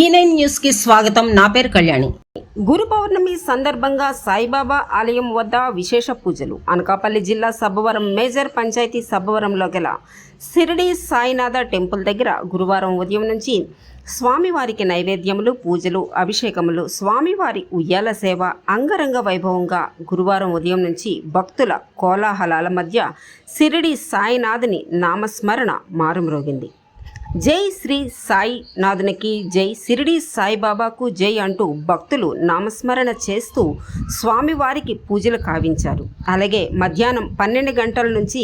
ఈ నైన్ న్యూస్కి స్వాగతం. నా పేరు కళ్యాణి. గురు పౌర్ణమి సందర్భంగా సాయిబాబా ఆలయం వద్ద విశేష పూజలు. అనకాపల్లి జిల్లా సబ్బవరం మేజర్ పంచాయతీ సబ్బవరంలో గల సిరిడి సాయినాథ టెంపుల్ దగ్గర గురువారం ఉదయం నుంచి స్వామివారికి నైవేద్యములు పూజలు అభిషేకములు స్వామివారి ఉయ్యాల సేవ అంగరంగ వైభవంగా గురువారం ఉదయం నుంచి భక్తుల కోలాహలాల మధ్య సిరిడి సాయినాథుని నామస్మరణ మారుమ్రోగింది. జై శ్రీ సాయి నాథునికి జై సిరిడి సాయిబాబాకు జై అంటూ భక్తులు నామస్మరణ చేస్తూ స్వామివారికి పూజలు కావించారు. అలాగే మధ్యాహ్నం పన్నెండు గంటల నుంచి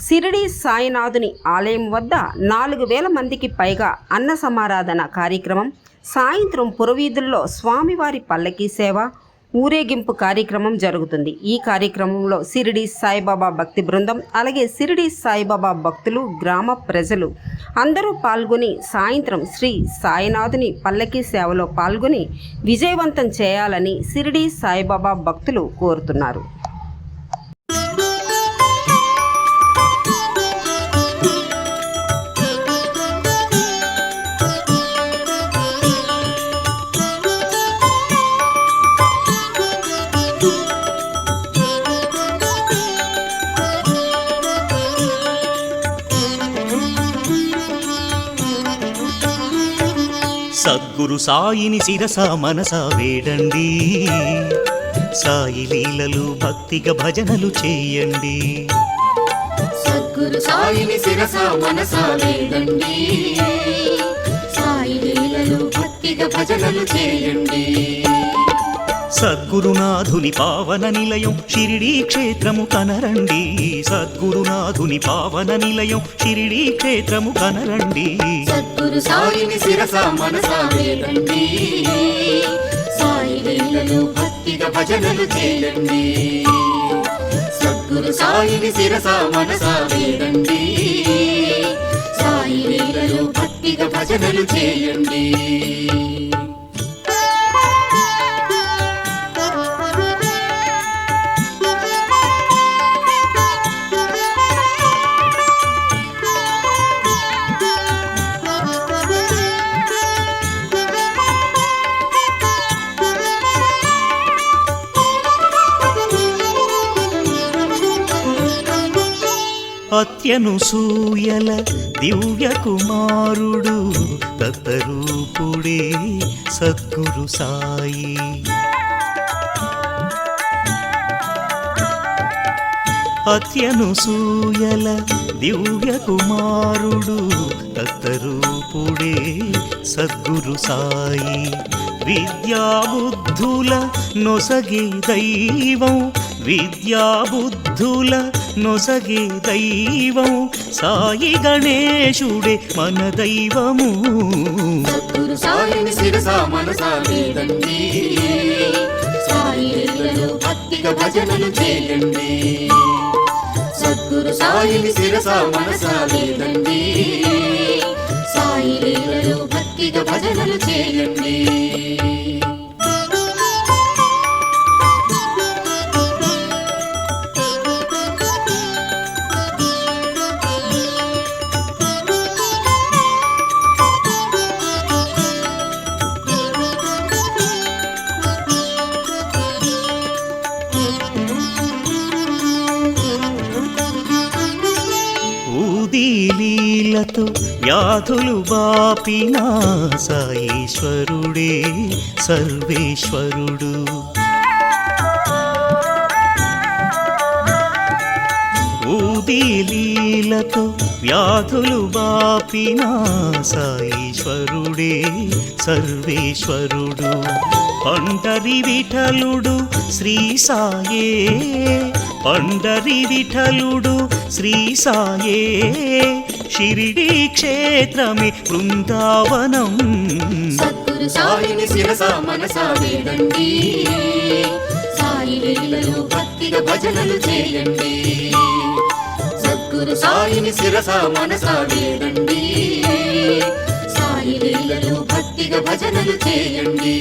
సిరిడి సాయినాథుని ఆలయం వద్ద నాలుగు వేల మందికి పైగా అన్న సమారాధన కార్యక్రమం సాయంత్రం పురవీధుల్లో స్వామివారి పల్లకీ సేవ ఊరేగింపు కార్యక్రమం జరుగుతుంది. ఈ కార్యక్రమంలో సిరిడి సాయిబాబా భక్తి బృందం అలాగే సిరిడి సాయిబాబా భక్తులు గ్రామ ప్రజలు అందరూ పాల్గొని సాయంత్రం శ్రీ సాయినాథుని పల్లకీ సేవలో పాల్గొని విజయవంతం చేయాలని సిరిడి సాయిబాబా భక్తులు కోరుతున్నారు. సద్గురు సాయిని శిరస మనస వేడండి. సాయి లీలలు భక్తిగా భజనలు చేయండి. సద్గురు సాయిని శిరస మనస వేడండి. సాయి లీలలు భక్తిగా భజనలు చేయండి. సద్గురునాథుని పావన నిలయం షిరిడీ క్షేత్రము కనరండి. సద్గురునాథుని పావన నిలయం షిరిడీ క్షేత్రము కనరండి. సద్గురు సాయిని శిరస మనస వేడండి సాయి లీలలు భక్తిగా భజనలు చేయండి. సద్గురు సాయిని శిరస మనస వేడండి సాయి లీలలు భక్తిగా భజనలు చేయండి. అత్యను సూయల దివ్య కుమారుడు దత్తరూపుడే సద్గురు సాయి. అత్యను సూయల దివ్య కుమారుడు దత్తరూపుడే సద్గురు సాయి. విద్యాబుద్ధుల నొసగి దైవం విద్యాబుద్ధుల నొసగే దైవం సాయి గణేశుడే మన దైవము. సద్గురు సాయిని శిరస మనస వేదండి సాయి లీలలు భక్తిగా భజనలు చేయండి. సద్గురు సాయిని శిరస మనస వేదండి సాయి లీలలు భక్తిగా భజనలు చేయండి. ఊదీలీలతో వ్యాధులు బాపిన సాయేశ్వరుడే సర్వేశ్వరుడు. ఊదీలీలతో వ్యాధులు బాపిన సాయేశ్వరుడే సర్వేశ్వరుడు. పండరి విఠలుడు శ్రీ సాయే పండరి విఠలుడు శ్రీ సాయే షిరిడి క్షేత్రమే బృందావనం సద్గురు సాయిని శిరస మనస వేడండి సాయి లీలలు భక్తిగా భజనలు చేయండి. సద్గురు సాయిని శిరస మనస వేడండి సాయి లీలలు భక్తిగా భజనలు చేయండి.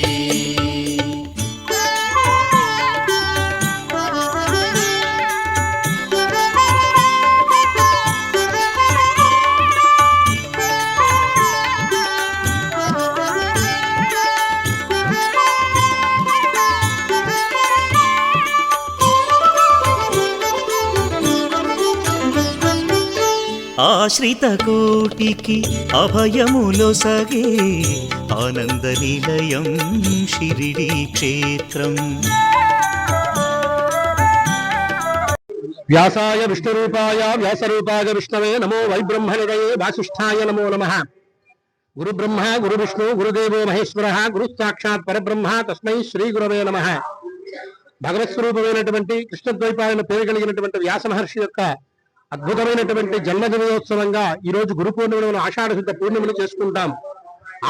ఆశ్రిత కోటికి అభయములొసగే ఆనంద నిలయం షిరిడి క్షేత్రం. వ్యాసాయ విష్ణురూపాయ వ్యాసరూపాయ విష్ణవే నమో వైబ్రహ్మణిదయే వాసిష్ఠాయ నమో నమ. గురు బ్రహ్మ గురు విష్ణు గురుదేవో మహేశ్వర గురు సాక్షాత్ పరబ్రహ్మ తస్మై శ్రీ గురవే నమ. భగవత్ స్వరూపమైనటువంటి కృష్ణద్వైపాయన పేరు కలిగినటువంటి వ్యాస మహర్షి యొక్క అద్భుతమైనటువంటి జన్మదినోత్సవంగా ఈ రోజు గురు పూర్ణిమను ఆషాఢ శుద్ధ పూర్ణిమను చేసుకుంటాం.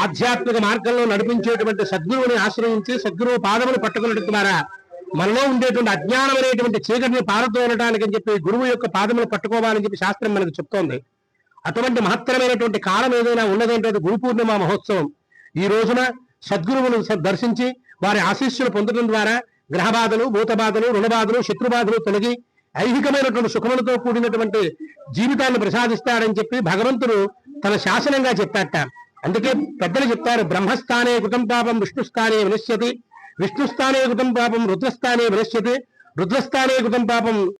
ఆధ్యాత్మిక మార్గంలో నడిపించేటువంటి సద్గురువుని ఆశ్రయించి సద్గురువు పాదములు పట్టుకున్నట్టు ద్వారా మనలో ఉండేటువంటి అజ్ఞానం అనేటువంటి చీకటిని పారదోలడానికి అని చెప్పి గురువు యొక్క పాదములు పట్టుకోవాలని చెప్పి శాస్త్రం మనకు చెప్తోంది. అటువంటి మహత్తరమైనటువంటి కాలం ఏదైనా ఉన్నదంటే గురు పూర్ణిమ మహోత్సవం. ఈ రోజున సద్గురువును దర్శించి వారి ఆశీస్సులు పొందడం ద్వారా గ్రహబాధలు భూతబాధలు భూత బాధలు రుణబాధలు శత్రుబాధలు తొలగి ఐహికమైనటువంటి సుఖములతో కూడినటువంటి జీవితాన్ని ప్రసాదిస్తాడని చెప్పి భగవంతుడు తన శాసనంగా చెప్పాట. అందుకే పెద్దలు చెప్తారు బ్రహ్మస్థానే కృతం పాపం విష్ణుస్థానే వినశ్యతి. విష్ణుస్థానే కృతం పాపం రుద్రస్థానే వినశ్యతి. రుద్రస్థానే కృతం పాపం